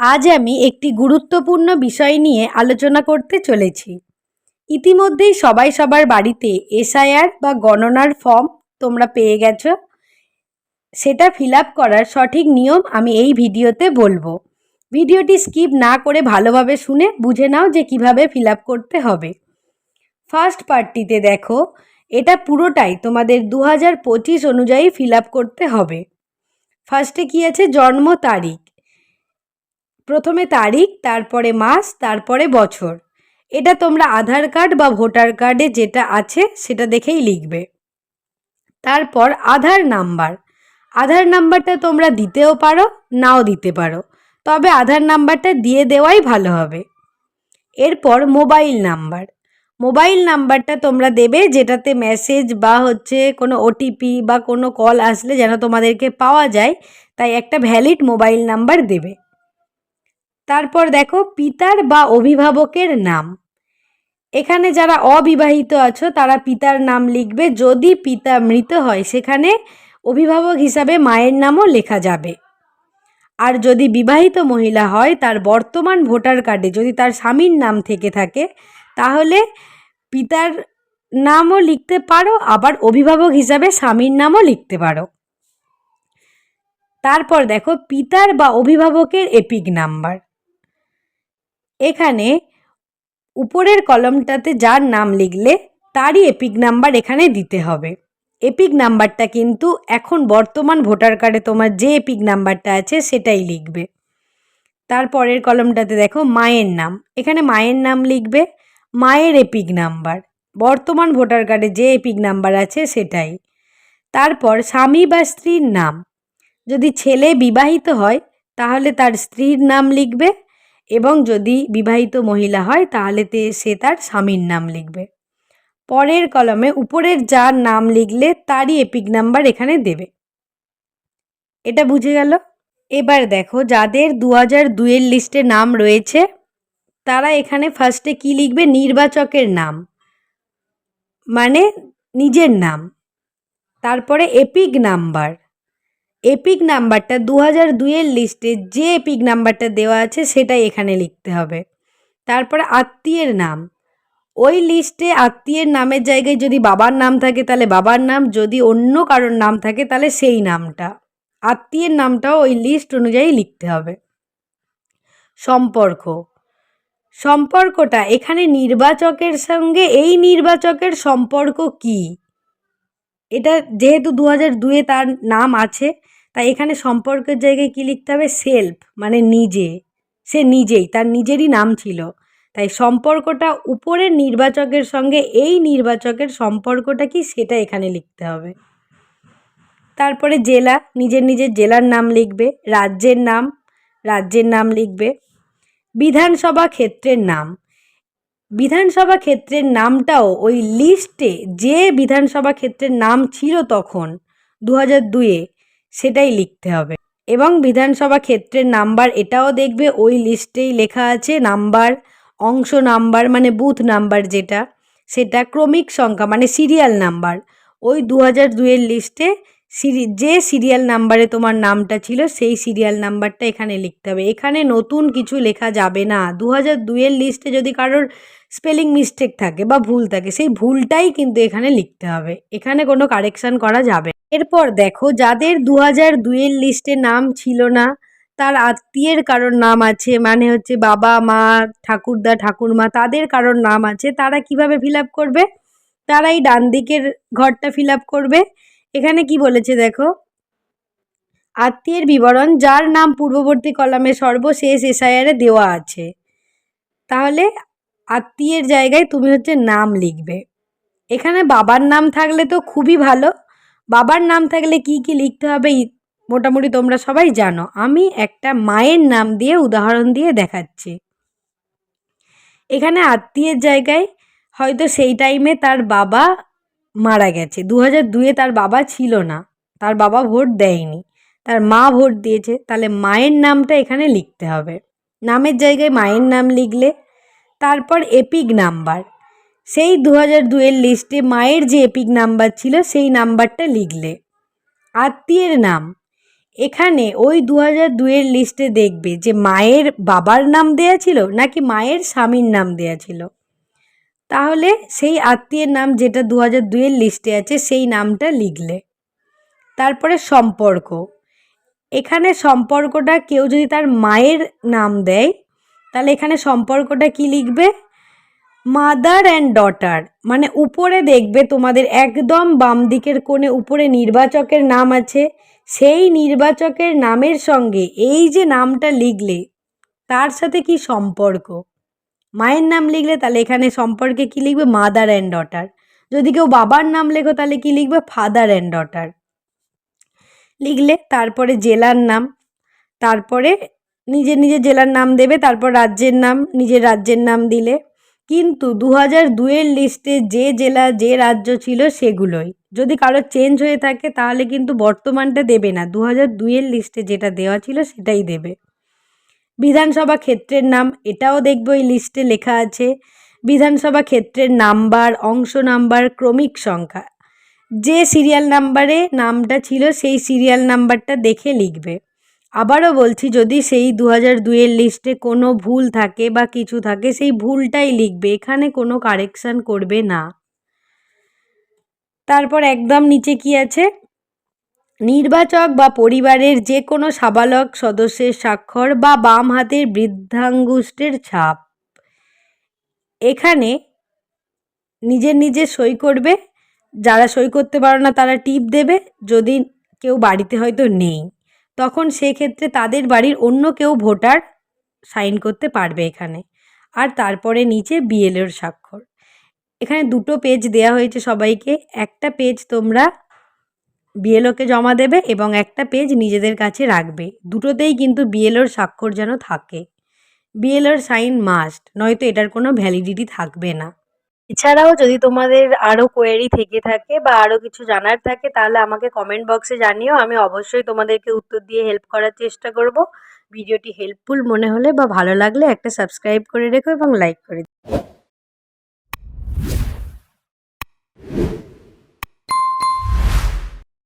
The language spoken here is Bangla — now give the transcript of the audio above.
আজ আমি একটি গুরুত্বপূর্ণ বিষয় নিয়ে আলোচনা করতে চলেছি। ইতিমধ্যেই সবাই সবার বাড়িতে এসআইআর বা গণনার ফর্ম তোমরা পেয়ে গেছো। সেটা ফিল করার সঠিক নিয়ম আমি এই ভিডিওতে বলব। ভিডিওটি স্কিপ না করে ভালোভাবে শুনে বুঝে নাও যে কীভাবে ফিল করতে হবে। ফার্স্ট পার্টটিতে দেখো, এটা পুরোটাই তোমাদের দু হাজার পঁচিশ অনুযায়ী ফিল করতে হবে। ফার্স্টে কী আছে? জন্ম তারিখ। প্রথমে তারিখ, তারপরে মাস, তারপরে বছর। এটা তোমরা আধার কার্ড বা ভোটার কার্ডে যেটা আছে সেটা দেখেই লিখবে। তারপর আধার নাম্বার। আধার নাম্বারটা তোমরা দিতেও পারো, নাও দিতে পারো। তবে আধার নাম্বারটা দিয়ে দেওয়াই ভালো হবে। এরপর মোবাইল নাম্বার। মোবাইল নাম্বারটা তোমরা দেবে যেটাতে মেসেজ বা হচ্ছে কোনো ওটিপি বা কোনো কল আসলে যেন তোমাদেরকে পাওয়া যায়, তাই একটা ভ্যালিড মোবাইল নাম্বার দেবে। তারপর দেখো পিতার বা অভিভাবকের নাম। এখানে যারা অবিবাহিত আছো, তারা পিতার নাম লিখবে। যদি পিতা মৃত হয়, সেখানে অভিভাবক হিসাবে মায়ের নামও লেখা যাবে। আর যদি বিবাহিত মহিলা হয়, তার বর্তমান ভোটার কার্ডে যদি তার স্বামীর নাম থেকে থাকে, তাহলে পিতার নামও লিখতে পারো, আবার অভিভাবক হিসাবে স্বামীর নামও লিখতে পারো। তারপর দেখো, পিতার বা অভিভাবকের এপিক নাম্বার এখানে উপরের কলমটাতে যার নাম লিখলে তারই এপিক নাম্বার এখানে দিতে হবে। এপিক নাম্বারটা কিন্তু এখন বর্তমান ভোটার কার্ডে তোমার যে এপিক নাম্বারটা আছে সেটাই লিখবে। তারপরের কলমটাতে দেখো মায়ের নাম। এখানে মায়ের নাম লিখবে, মায়ের এপিক নাম্বার। বর্তমান ভোটার কার্ডে যে এপিক নাম্বার আছে সেটাই। তারপর স্বামী বা স্ত্রীর নাম। যদি ছেলে বিবাহিত হয় তাহলে তার স্ত্রীর নাম লিখবে এবং যদি বিবাহিত মহিলা হয়, তাহলে তে সে তার স্বামীর নাম লিখবে। পরের কলমে উপরের যার নাম লিখলে তারই এপিক নাম্বার এখানে দেবে। এটা বুঝে গেল? এবার দেখো, যাদের দু হাজার দুয়ের লিস্টে নাম রয়েছে, তারা এখানে ফার্স্টে কি লিখবে? নির্বাচকের নাম। মানে নিজের নাম। তারপরে এপিক নাম্বার এপিক নাম্বারটা দু হাজার দুইয়ের লিস্টে যে এপিক নাম্বারটা দেওয়া আছে সেটাই এখানে লিখতে হবে। তারপরে আত্মীয়ের নাম। ওই লিস্টে আত্মীয়ের নামের জায়গায় যদি বাবার নাম থাকে তাহলে বাবার নাম, যদি অন্য কারোর নাম থাকে তাহলে সেই নামটা। আত্মীয়ের নামটাও ওই লিস্ট অনুযায়ী লিখতে হবে। সম্পর্ক। সম্পর্কটা এখানে নির্বাচকের সঙ্গে এই নির্বাচকের সম্পর্ক কি? এটা যেহেতু দু হাজার দুয়ে তার নাম আছে, তাই এখানে সম্পর্কের জায়গায় কী লিখতে হবে? সেলফ মানে নিজে। সে নিজেই, তার নিজেরই নাম ছিল। তাই সম্পর্কটা উপরের নির্বাচকের সঙ্গে এই নির্বাচকের সম্পর্কটা কি সেটা এখানে লিখতে হবে। তারপরে জেলা, নিজের নিজের জেলার নাম লিখবে, রাজ্যের নাম রাজ্যের নাম লিখবে, বিধানসভা ক্ষেত্রের নাম। বিধানসভা ক্ষেত্রের নামটাও ওই লিস্টে যে বিধানসভা ক্ষেত্রের নাম ছিল তখন দু হাজার দুয়ে সেটাই লিখতে হবে। এবং বিধানসভা ক্ষেত্রের নাম্বার এটাও দেখবে ওই লিস্টেই লেখা আছে, নাম্বার, অংশ নাম্বার মানে বুথ নাম্বার যেটা, সেটা ক্রমিক সংখ্যা মানে সিরিয়াল নাম্বার। ওই দু হাজার দুয়ের লিস্টে সিরি, যে সিরিয়াল নাম্বারে তোমার নামটা ছিল, সেই সিরিয়াল নাম্বারটা এখানে লিখতে হবে। এখানে নতুন কিছু লেখা যাবে না। দু হাজার দুয়ের লিস্টে যদি কারোর স্পেলিং মিস্টেক থাকে বা ভুল থাকে, সেই ভুলটাই কিন্তু এখানে লিখতে হবে। এখানে কোনো কারেকশান করা যাবে এরপর দেখো, যাদের দু হাজার দুইয়ের লিস্টে নাম ছিল না, তার আত্মীয়ের কারোর নাম আছে মানে হচ্ছে বাবা, মা, ঠাকুরদা, ঠাকুরমা, তাদের কারোর নাম আছে, তারা কীভাবে ফিল করবে? তারা এই ডান দিকের ঘরটা ফিল করবে। এখানে কি বলেছে দেখো? আত্মীয়ের বিবরণ, যার নাম পূর্ববর্তী কলামে সর্বশেষ এসআইআরে দেওয়া আছে। তাহলে আত্মীয়ের জায়গায় তুমি হচ্ছে নাম লিখবে। এখানে বাবার নাম থাকলে তো খুবই ভালো। বাবার নাম থাকলে কি কি লিখতে হবে মোটামুটি তোমরা সবাই জানো। আমি একটা মায়ের নাম দিয়ে উদাহরণ দিয়ে দেখাচ্ছি। এখানে আত্মীয়ের জায়গায় হয়তো সেই টাইমে তার বাবা মারা গেছে। দু হাজার দুয়ে তার বাবা ছিল না। তার বাবা ভোট দেয়নি। তার মা ভোট দিয়েছে। তাহলে মায়ের নামটা এখানে লিখতে হবে। নামের জায়গায় মায়ের নাম লিখলে, তারপর এপিক নাম্বার। সেই দু হাজার দুয়ের লিস্টে মায়ের যে এপিক নাম্বার ছিল, সেই নাম্বারটা লিখলে। আত্মীয়ের নাম। এখানে ওই দু হাজার দুইয়ের লিস্টে দেখবে যে মায়ের বাবার নাম দেয়া ছিল নাকি মায়ের স্বামীর নাম দেয়া ছিল। তাহলে সেই আত্মীয়ের নাম যেটা দু হাজার দুইয়ের লিস্টে আছে, সেই নামটা লিখলে। তারপরে সম্পর্ক। এখানে সম্পর্কটা কেউ যদি তার মায়ের নাম দেয়, তাহলে এখানে সম্পর্কটা কি লিখবে? মাদার অ্যান্ড ডটার মানে উপরে দেখবে তোমাদের একদম বাম দিকের কোণে উপরে নির্বাচকের নাম আছে। সেই নির্বাচকের নামের সঙ্গে এই যে নামটা লিখলে, তার সাথে কি সম্পর্ক? মায়ের নাম লিখলে তাহলে এখানে সম্পর্কে কি লিখবে? মাদার অ্যান্ড ডটার যদি কেউ বাবার নাম লেখো, তাহলে কি লিখবে? ফাদার অ্যান্ড ডটার লিখলে তারপরে জেলার নাম, তারপরে নিজের নিজের জেলার নাম দেবে, তারপর রাজ্যের নাম, নিজের রাজ্যের নাম দিলে। কিন্তু দু হাজার দুয়ের লিস্টে যে জেলা, যে রাজ্য ছিল সেগুলোই। যদি কারোর চেঞ্জ হয়ে থাকে, তাহলে কিন্তু বর্তমানটা দেবে না। দু হাজার দুইয়ের লিস্টে যেটা দেওয়া ছিল, সেটাই দেবে। বিধানসভা ক্ষেত্রের নাম, এটাও দেখবে ওই লিস্টে লেখা আছে। বিধানসভা ক্ষেত্রের নাম্বার, অংশ নাম্বার, ক্রমিক সংখ্যা। যে সিরিয়াল নাম্বারে নামটা ছিল, সেই সিরিয়াল নাম্বারটা দেখে লিখবে। আবারও বলছি, যদি সেই দু হাজার দুইয়ের লিস্টে কোনো ভুল থাকে বা কিছু থাকে, সেই ভুলটাই লিখবে, এখানে কোনো কারেকশান করবে না। তারপর একদম নিচে কি আছে? নির্বাচক বা পরিবারের যে কোনো সাবালক সদস্যের স্বাক্ষর বা বাম হাতের বৃদ্ধাঙ্গুষ্ঠের ছাপ। এখানে নিজের নিজে সই করবে। যারা সই করতে পারো না, তারা টিপ দেবে। যদি কেউ বাড়িতে হয়তো নেই, তখন সেক্ষেত্রে তাদের বাড়ির অন্য কেউ ভোটার সাইন করতে পারবে এখানে। আর তারপরে নিচে বিএলওর স্বাক্ষর। এখানে দুটো পেজ দেয়া হয়েছে সবাইকে। একটা পেজ তোমরা বিএলওকে জমা দেবে এবং একটা পেজ নিজেদের কাছে রাখবে। দুটোতেই কিন্তু বিএলওর স্বাক্ষর যেন থাকে। বিএলওর সাইন মাস্ট নয়তো এটার কোনো ভ্যালিডিটি থাকবে না। এছাড়াও যদি তোমাদের আরও কোয়েরি থেকে থাকে বা আরও কিছু জানার থাকে, তাহলে আমাকে কমেন্ট বক্সে জানিও। আমি অবশ্যই তোমাদেরকে উত্তর দিয়ে হেল্প করার চেষ্টা করব। ভিডিওটি হেল্পফুল মনে হলে বা ভালো লাগলে একটা সাবস্ক্রাইব করে রেখো এবং লাইক করে দিও।